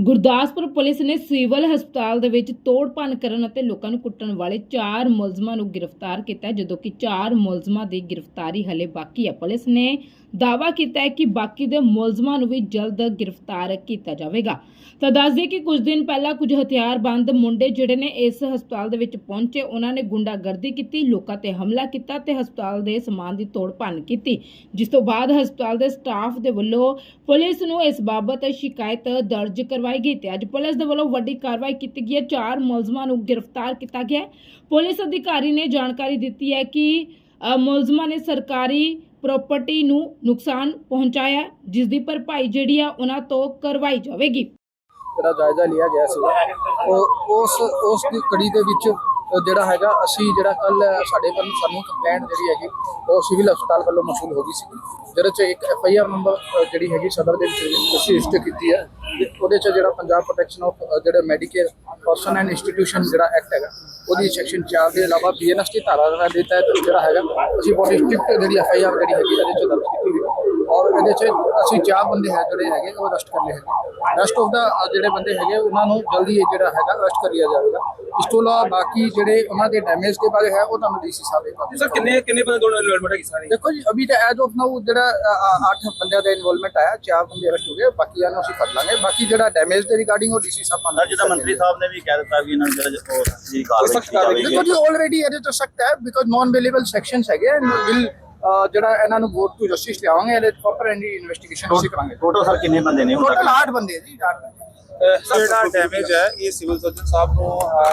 Gurdaspur police ਨੇ civil ਹਸਪਤਾਲ ਦੇ ਵਿੱਚ ਤੋੜ ਕਰਨ ਅਤੇ ਲੋਕਾਂ ਨੂੰ ਕੁੱਟਣ ਵਾਲੇ ਚਾਰ ਮੁਲਜ਼ਮਾਂ ਨੂੰ ਗ੍ਰਿਫਤਾਰ ਕੀਤਾ ਜਦੋਂ ਕਿ ਚਾਰ ਮੁਲਜ਼ਮਾਂ ਦੀ ਗ੍ਰਿਫਤਾਰੀ ਹਲੇ ਬਾਕੀ ਹੈ। ਪੁਲਿਸ ਨੇ ਦਾਅਵਾ ਕੀਤਾ ਹੈ ਕਿ ਬਾਕੀ ਦੇ ਮੁਲਜ਼ਮਾਂ ਨੂੰ ਵੀ ਜਲਦ ਗ੍ਰਿਫਤਾਰ ਕੀਤਾ ਜਾਵੇਗਾ। ਤਾਂ ਦੱਸ ਦਈਏ ਕਿ ਕੁਝ ਦਿਨ ਪਹਿਲਾਂ ਕੁਝ ਹਥਿਆਰਬੰਦ ਮੁੰਡੇ ਜਿਹੜੇ ਨੇ ਇਸ ਹਸਪਤਾਲ ਦੇ ਵਿੱਚ ਪਹੁੰਚੇ, ਉਹਨਾਂ ਨੇ ਗੁੰਡਾਗਰਦੀ ਕੀਤੀ, ਲੋਕਾਂ ਤੇ ਹਮਲਾ ਕੀਤਾ ਤੇ ਹਸਪਤਾਲ ਦੇ ਸਮਾਨ ਦੀ ਤੋੜ ਭੰਨ ਕੀਤੀ, ਜਿਸ ਤੋਂ ਬਾਅਦ ਹਸਪਤਾਲ ਦੇ ਸਟਾਫ ਦੇ ਵੱਲੋਂ ਪੁਲਿਸ ਨੂੰ ਇਸ ਬਾਬਤ ਸ਼ਿਕਾਇਤ ਦਰਜ ਕਰਵਾਈ ਗਈ ਤੇ ਅੱਜ ਪੁਲਿਸ ਦੇ ਵੱਲੋਂ ਵੱਡੀ ਕਾਰਵਾਈ ਕੀਤੀ ਗਈ ਹੈ। ਚਾਰ ਮੁਲਜ਼ਮਾਂ ਨੂੰ ਗ੍ਰਿਫਤਾਰ ਕੀਤਾ ਗਿਆ ਪੁਲਿਸ ਅਧਿਕਾਰੀ ਨੇ ਜਾਣਕਾਰੀ ਦਿੱਤੀ ਹੈ ਕਿ ਮੁਲਜ਼ਮਾਂ ਨੇ ਸਰਕਾਰੀ ਪ੍ਰਾਪਰਟੀ ਨੂੰ ਨੁਕਸਾਨ ਪਹੁੰਚਾਇਆ ਜਿਸ ਦੀ ਭਰਪਾਈ ਜਿਹੜੀ ਆ ਉਹਨਾਂ ਤੋਂ ਕਰਵਾਈ ਜਾਵੇਗੀ। ਜਿਹੜਾ ਜਾਇਜ਼ਾ ਲਿਆ ਗਿਆ ਸੀ ਉਸ ਉਸ ਦੀ ਕੜੀ ਦੇ ਵਿੱਚ ਜਿਹੜਾ ਹੈਗਾ, ਅਸੀਂ ਜਿਹੜਾ ਕੱਲ ਸਾਡੇ ਵੱਲ ਸਾਨੂੰ ਕੰਪਲੇਂਟ ਜਿਹੜੀ ਹੈਗੀ, ਉਹ ਸਿਵਲ ਹਸਪਤਾਲ ਵੱਲੋਂ ਮਸੂਲ ਹੋ ਗਈ ਸੀ। ਜਿਹਦੇ ਚ ਇੱਕ ਐਫ ਆਈ ਆਰ ਨੰਬਰ ਜਿਹੜੀ ਹੈਗੀ, ਸਦਰ ਦੇ ਵਿੱਚ ਰਜਿਸਟਰ ਕੀਤੀ ਹੈ ਉਹਦੇ ਚ ਜਿਹੜਾ ਪੰਜਾਬ ਪ੍ਰੋਟੈਕਸ਼ਨ ਆਫ ਜਿਹੜੇ ਮੈਡੀਕੇਅਰ ਪਰਸਨ ਐਂਡ ਇੰਸਟੀਟਿਊਸ਼ਨ ਜਿਹੜਾ ਐਕਟ ਹੈਗਾ, ਉਹਦੀ ਸੈਕਸ਼ਨ 4 ਦੇ ਇਲਾਵਾ ਬੀਐਨਐਸ ਦੀ ਧਾਰਾ ਦਾ ਦਿੱਤਾ ਹੈ ਤੇ ਜਿਹੜਾ ਹੈਗਾ, ਅਸੀਂ ਬਹੁਤ ਸਟ੍ਰਿਕਟ ਜਿਹੜੀ ਐਫ ਆਈ ਆਰ ਜਿਹੜੀ ਹੈਗੀ ਉਹਦੇ ਚ ਦਰਜ ਕੀਤੀ ਹੋਈ ਔਰ ਇਹਦੇ ਚ ਅਸੀਂ ਚਾਰ ਬੰਦੇ ਹੈ ਜਿਹੜੇ ਹੈਗੇ ਉਹ ਅਰੈਸਟ ਕਰ ਲਏ ਹੈਗੇ। ਰੈਸਟ ਆਫ ਦਾ ਜਿਹੜੇ ਬੰਦੇ ਹੈਗੇ ਉਹਨਾਂ ਨੂੰ ਜਲਦੀ ਇਹ ਜਿਹੜਾ ਹੈਗਾ ਅਰੈਸਟ ਕਰ ਲਿਆ ਜਾਵੇਗਾ। ਇਸ ਤੋਂ ਇਲਾਵਾ ਬਾਕੀ ਜਿਹੜੇ ਉਹਨਾਂ ਦੇ ਡੈਮੇਜ ਦੇ ਬਾਰੇ ਹੈ ਉਹ ਤੁਹਾਨੂੰ ਡੀਸੀ ਸਾਹਿਬ ਦੇ ਸਰ ਕਿੰਨੇ ਕਿੰਨੇ ਬੰਦੇ ਦੋਨੋਂ ਇਨਵੋਲਵਮੈਂਟ ਹੈਗੀ ਸਾਰੀ? ਦੇਖੋ ਜੀ ਅਭੀ ਤਾਂ ਐਜ਼ ਆਫ ਨਾਓ ਜਿਹੜਾ 8 ਬੰਦਿਆਂ ਦਾ ਇਨਵੋਲਵਮੈਂਟ ਆਇਆ ਚਾਰ ਬੰਦੇ ਅਰੈਸਟ ਹੋ ਗਏ ਬਾਕੀਆਂ ਨੂੰ ਅਸੀਂ ਫੜ ਲਾਂਗੇ। ਬਾਕੀ ਜਿਹੜਾ ਡੈਮੇਜ ਦੇ ਰਿਗਾਰਡਿੰਗ ਉਹ ਡੀਸੀ ਸਾਹਿਬ ਸਰ ਜਿੱਦਾਂ ਮੰਤਰੀ ਸਾਹਿਬ ਨੇ ਵੀ ਕਹਿ ਦਿੱਤਾ ਵੀ ਇਹਨਾਂ ਜਿਹੜਾ ਜਿਹੜੀ ਕਾਰਵਾਈ ਕੀਤੀ ਕਾਰਵਾਈ ਜਾਵੇਗੀ ਦੇਖੋ ਜੀ ਆਲਰੇਡੀ ਇਹਦੇ ਤੋਂ ਸਖਤ ਹੈ ਬਿਕੋਜ਼ ਨਾਨ ਅਵੇਲੇਬਲ ਸੈਕਸ਼ਨਸ ਹੈਗੇ ਵਿਲ ਜਿਹੜਾ ਇਹਨਾਂ ਨੂੰ ਵੋਟ ਟੂ ਜਸਟਿਸ ਲਿਆਵਾਂਗੇ ਇਹਦੇ ਪ੍ਰੋਪਰ ਐਂਡੀ ਇਨਵੈਸਟੀਗੇਸ਼ਨ ਅਸੀਂ ਕਰਾਂਗੇ। ਟੋਟਲ ਸਰ ਕਿੰਨੇ ਬੰਦੇ ਨੇ ਟੋਟਲ ਤੱਕ? 8 ਬੰਦੇ ਜੀ 8 ਬੰਦੇ। ਜਿਹੜਾ ਡੈਮੇਜ ਹੈ ਇਹ ਸਿਵਲ ਸਰਜਨ ਸਾਹਿਬ ਨੂੰ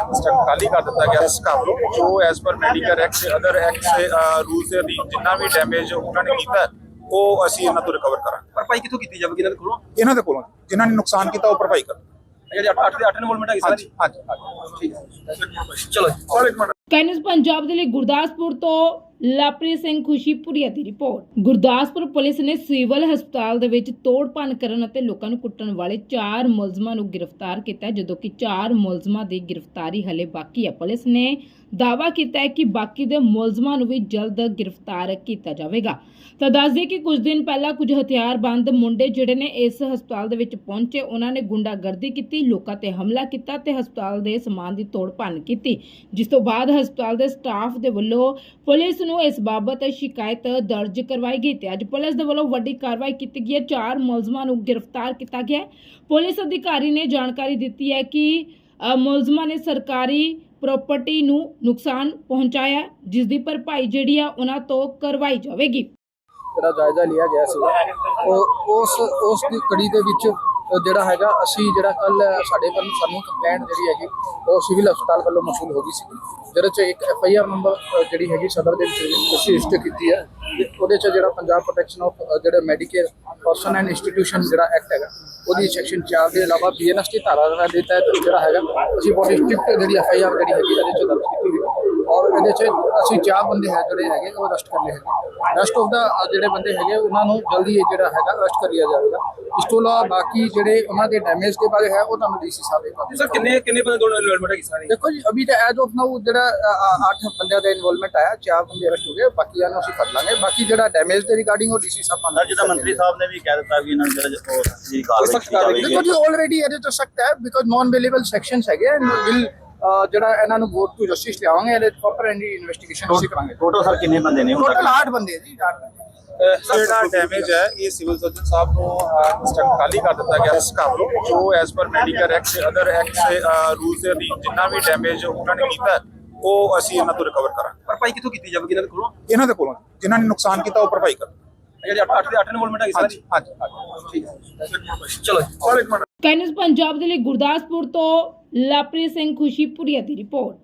ਇੰਸਟਰਕਟ ਖਾਲੀ ਕਰ ਦਿੱਤਾ ਗਿਆ ਇਸ ਕੰਮ ਨੂੰ ਜੋ ਐਸ ਪਰ ਮੈਡੀਕਲ ਐਕਟ ਤੇ ਅਦਰ ਐਕਟ ਦੇ ਰੂਲਸ ਦੇ ਅਧੀਨ ਜਿੰਨਾ ਵੀ ਡੈਮੇਜ ਉਹਨਾਂ ਨੇ ਕੀਤਾ ਉਹ ਅਸੀਂ ਇਹਨਾਂ ਤੋਂ ਰਿਕਵਰ ਕਰਾਂਗੇ। ਭਰਪਾਈ ਕਿੱਥੋਂ ਕੀਤੀ ਜਾਵੇਗੀ ਇਹਨਾਂ ਦੇ ਕੋਲੋਂ? ਇਹਨਾਂ ਦੇ ਕੋਲੋਂ। ਜਿਨ੍ਹਾਂ ਨੇ ਨੁਕਸਾਨ ਕੀਤਾ ਉਹ ਭਰਪਾਈ ਕਰ ਜਿਹੜੀ 8 ਦੇ 8 ਇਨਵੋਲਵਮੈਂਟ ਹੈਗੀ ਸਾਰੀ? ਹਾਂਜੀ ਹਾਂਜੀ। ਠੀਕ ਹੈ। ਚਲੋ ਕੈਨਸ ਪੰਜਾਬ ਦੇ ਲਈ ਗੁਰਦਾਸਪੁਰ ਤੋਂ ਲਾਪ੍ਰੀਤ ਸਿੰਘ ਖੁਸ਼ੀਪੁਰੀਆ ਦੀ ਰਿਪੋਰਟ। ਗੁਰਦਾਸਪੁਰ ਪੁਲਿਸ ਨੇ ਸਿਵਲ ਹਸਪਤਾਲ ਦੇ ਵਿੱਚ ਤੋੜ ਕਰਨ ਅਤੇ ਲੋਕਾਂ ਨੂੰ ਕੁੱਟਣ ਵਾਲੇ ਚਾਰ ਮੁਲਜ਼ਮਾਂ ਨੂੰ ਗ੍ਰਿਫਤਾਰ ਕੀਤਾ, ਜਦੋਂ ਕਿ ਚਾਰ ਮੁਲਜ਼ਮਾਂ ਦੀ ਗ੍ਰਿਫਤਾਰੀ ਹਲੇ ਬਾਕੀ ਹੈ ਪੁਲਿਸ ਨੇ ਦਾਅਵਾ ਕੀਤਾ ਹੈ ਕਿ ਬਾਕੀ ਦੇ ਮੁਲਜ਼ਮਾਂ ਨੂੰ ਵੀ ਜਲਦ ਗ੍ਰਿਫਤਾਰ ਕੀਤਾ ਜਾਵੇਗਾ। ਤਾਂ ਦੱਸ ਦਈਏ ਕਿ ਕੁਝ ਦਿਨ ਪਹਿਲਾਂ ਕੁਝ ਹਥਿਆਰਬੰਦ ਮੁੰਡੇ ਜਿਹੜੇ ਨੇ ਇਸ ਹਸਪਤਾਲ ਦੇ ਵਿੱਚ ਪਹੁੰਚੇ, ਉਹਨਾਂ ਨੇ ਗੁੰਡਾਗਰਦੀ ਕੀਤੀ, ਲੋਕਾਂ ਤੇ ਹਮਲਾ ਕੀਤਾ ਤੇ ਹਸਪਤਾਲ ਦੇ ਸਮਾਨ ਦੀ ਤੋੜ ਭੰਨ ਕੀਤੀ। ਜਿਸ ਤੋਂ ਬਾਅਦ ਹਸਪਤਾਲ ਦੇ ਸਟਾਫ ਦੇ ਵੱਲੋਂ ਪੁਲਿਸ ਨੂੰ ਇਸ ਬਾਬਤ ਸ਼ਿਕਾਇਤ ਦਰਜ ਕਰਵਾਈ ਗਈ ਤੇ ਅੱਜ ਪੁਲਿਸ ਦੇ ਵੱਲੋਂ ਵੱਡੀ ਕਾਰਵਾਈ ਕੀਤੀ ਗਈ ਹੈ। ਚਾਰ ਮੁਲਜ਼ਮਾਂ ਨੂੰ ਗ੍ਰਿਫਤਾਰ ਕੀਤਾ ਗਿਆ ਪੁਲਿਸ ਅਧਿਕਾਰੀ ਨੇ ਜਾਣਕਾਰੀ ਦਿੱਤੀ ਹੈ ਕਿ ਮੁਲਜ਼ਮਾਂ ਨੇ ਸਰਕਾਰੀ ਪ੍ਰਾਪਰਟੀ ਨੂੰ ਨੁਕਸਾਨ ਪਹੁੰਚਾਇਆ ਹੈ, ਜਿਸ ਦੀ ਭਰਪਾਈ ਜਿਹੜੀ ਆ ਉਹਨਾਂ ਤੋਂ ਕਰਵਾਈ ਜਾਵੇਗੀ। ਜਿਹੜਾ ਜਾਇਜ਼ਾ ਲਿਆ ਗਿਆ ਸੀ ਉਹ ਉਸ ਉਸ ਦੀ ਕੜੀ ਦੇ ਵਿੱਚ ਉਹ ਜਿਹੜਾ ਹੈਗਾ, ਅਸੀਂ ਜਿਹੜਾ ਕੱਲ ਸਾਡੇ ਵੱਲ ਸਾਨੂੰ ਕੰਪਲੇਂਟ ਜਿਹੜੀ ਹੈਗੀ, ਉਹ ਸਿਵਲ ਹਸਪਤਾਲ ਵੱਲੋਂ ਮਸੂਲ ਹੋ ਗਈ ਸੀ। ਜਿਹਦੇ ਚ ਇੱਕ ਐਫ ਆਈ ਆਰ ਨੰਬਰ ਜਿਹੜੀ ਹੈਗੀ ਸਦਰ ਦੇ ਵਿੱਚ ਅਸੀਂ ਰਜਿਸਟਰ ਕੀਤੀ ਹੈ ਉਹਦੇ ਚ ਜਿਹੜਾ ਪੰਜਾਬ ਪ੍ਰੋਟੈਕਸ਼ਨ ਆਫ ਜਿਹੜਾ ਮੈਡੀਕੇਅਰ ਪਰਸਨ ਐਂਡ ਇੰਸਟੀਟਿਊਸ਼ਨ ਜਿਹੜਾ ਐਕਟ ਹੈਗਾ, ਉਹਦੀ ਸੈਕਸ਼ਨ 4 ਦੇ ਇਲਾਵਾ ਬੀਐਨਐਸ ਦੀ ਧਾਰਾ ਦਾ ਦਿੱਤਾ ਹੈ ਤੇ ਜਿਹੜਾ ਹੈਗਾ, ਅਸੀਂ ਬਹੁਤ ਸਟ੍ਰਿਕਟ ਜਿਹੜੀ ਐਫ ਆਈ ਆਰ ਜਿਹੜੀ ਹੈਗੀ ਉਹਦੇ ਚ ਦਰਜ ਕੀਤੀ ਹੋਈ ਔਰ ਇਹਦੇ ਚ ਅਸੀਂ ਚਾਰ ਬੰਦੇ ਹੈ ਜਿਹੜੇ ਹੈਗੇ ਉਹ ਅਰੈਸਟ ਕਰ ਲਏ ਹੈਗੇ। ਰੈਸਟ ਆਫ ਦਾ ਜਿਹੜੇ ਬੰਦੇ ਹੈਗੇ ਉਹਨਾਂ ਨੂੰ ਜਲਦੀ ਇਹ ਜਿਹੜਾ ਹੈਗਾ ਅਰੈਸਟ ਕਰ ਲਿਆ ਜਾਵੇਗਾ। ਇਸ ਤੋਂ ਇਲਾਵਾ ਬਾਕੀ ਜਿਹੜੇ ਉਹਨਾਂ ਦੇ ਡੈਮੇਜ ਦੇ ਬਾਰੇ ਹੈ ਉਹ ਤੁਹਾਨੂੰ ਡੀਸੀ ਸਾਹਿਬ ਦੇ ਕੋਲ ਸਰ ਕਿੰਨੇ ਕਿੰਨੇ ਬੰਦੇ ਦੋਨੋਂ ਇਨਵੋਲਵਮੈਂਟ ਹੈਗੀ ਸਾਰੀ? ਦੇਖੋ ਜੀ ਅਭੀ ਤਾਂ ਐਜ਼ ਆਫ ਨਾਓ ਜਿਹੜਾ 8 ਬੰਦਿਆਂ ਦਾ ਇਨਵੋਲਵਮੈਂਟ ਆਇਆ ਚਾਰ ਬੰਦੇ ਅਰੈਸਟ ਹੋ ਗਏ ਬਾਕੀਆਂ ਨੂੰ ਅਸੀਂ ਫੜ ਲਾਂਗੇ। ਬਾਕੀ ਜਿਹੜਾ ਡੈਮੇਜ ਦੇ ਰਿਗਾਰਡਿੰਗ ਉਹ ਡੀਸੀ ਸਾਹਿਬ ਸਰ ਜਿੱਦਾਂ ਮੰਤਰੀ ਸਾਹਿਬ ਨੇ ਵੀ ਕਹਿ ਦਿੱਤਾ ਵੀ ਇਹਨਾਂ ਜਿਹੜਾ ਜਿਹੜੀ ਕਾਰਵਾਈ ਕੀਤੀ ਜਾਵੇਗੀ। ਦੇਖੋ ਜੀ ਆਲਰੇਡੀ ਇਹਦੇ ਤੋਂ ਸਖਤ ਹੈ ਬਿਕੋਜ਼ ਨਾਨ ਅਵੇਲੇਬਲ ਸੈਕਸ਼ਨਸ ਹੈਗੇ ਵਿਲ ਜਿਹੜਾ ਇਹਨਾਂ ਨੂੰ ਵੋਟ ਟੂ ਜਸਟਿਸ ਲਿਆਵਾਂਗੇ ਇਹਦੇ ਪ੍ਰੋਪਰ ਐਂਡੀ ਇਨਵੈਸਟੀਗੇਸ਼ਨ ਅਸੀਂ ਕਰਾਂਗੇ। ਟੋਟਲ ਸਰ ਕਿੰਨੇ ਬੰਦੇ ਨੇ ਟੋਟਲ ਤੱਕ? 8 ਬੰਦੇ ਹੈ ਜੀ 8 ਬੰਦੇ। ਜਿਹੜਾ ਡੈਮੇਜ ਹੈ ਇਹ ਸਿਵਲ ਸਰਜਨ ਸਾਹਿਬ ਨੂੰ ਇੰਸਟਰਕਟ ਖਾਲੀ ਕਰ ਦਿੱਤਾ ਗਿਆ ਇਸ ਕੰਮ ਨੂੰ। ਜੋ ਐਸ ਪਰ ਮੈਡੀਕਲ ਐਕਟ ਤੇ ਅਦਰ ਐਕਟ ਦੇ ਰੂਲਸ ਦੇ ਅਧੀਨ ਜਿੰਨਾ ਵੀ ਡੈਮੇਜ ਉਹਨਾਂ ਨੇ ਕੀਤਾ ਹੈ, ਉਹ ਅਸੀਂ ਇਹਨਾਂ ਤੋਂ ਰਿਕਵਰ ਕਰਾਂਗੇ। ਭਰਪਾਈ ਕਿੱਥੋਂ ਕੀਤੀ ਜਾਵੇਗੀ ਇਹਨਾਂ ਦੇ ਕੋਲੋਂ? ਇਹਨਾਂ ਦੇ ਕੋਲੋਂ। ਜਿਨ੍ਹਾਂ ਨੇ ਨੁਕਸਾਨ ਕੀਤਾ ਉਹ ਭਰਪਾਈ ਕਰ ਜਿਹੜੀ 8 ਦੇ 8 ਇਨਵੋਲਵਮੈਂਟ ਹੈਗੀ ਸਾਰੀ? ਹਾਂਜੀ ਹਾਂਜੀ। ਠੀਕ ਹੈ। ਚਲੋ ਕੈਨਸ ਪੰਜਾਬ ਦੇ ਲਈ ਗੁਰਦਾਸਪੁਰ ਤੋਂ ਲਵਪ੍ਰੀਤ ਸਿੰਘ ਖੁਸ਼ੀਪੁਰੀਆ ਦੀ ਰਿਪੋਰਟ।